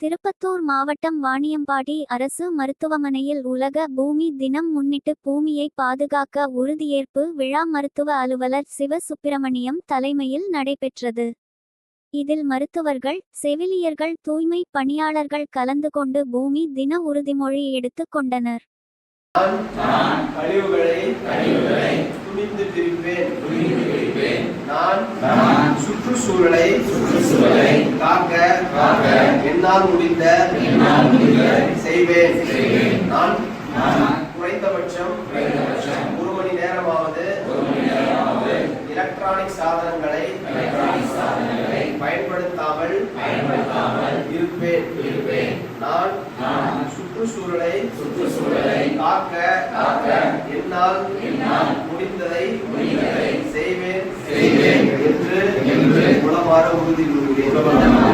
திருப்பத்தூர் மாவட்டம் வாணியம்பாடி அரசு மருத்துவமனையில் உலக பூமி தினம் முன்னிட்டு பூமியை பாதுகாக்க உறுதியேற்பு விழா மருத்துவ அலுவலர் சிவ சுப்பிரமணியம் தலைமையில் நடைபெற்றது. இதில் மருத்துவர்கள் செவிலியர்கள் தூய்மை பணியாளர்கள் கலந்து கொண்டு பூமி தின உறுதிமொழி எடுத்துக் கொண்டனர் நான் கழிவுகளை துணிந்து பிரிப்பேன் நான் சுற்றுச்சூழலை காக்க என்னால் முடிந்த செய்வேன். நான் குறைந்தபட்சம் ஒரு மணி நேரமாவது எலக்ட்ரானிக் சாதனங்களை பயன்படுத்தாமல் இருப்பேன். நான் சுற்றுச்சூழலை காக்க என்னால் முடிந்ததை செய்வேன். என்று உளமாற உறுதி கூறுகிறேன்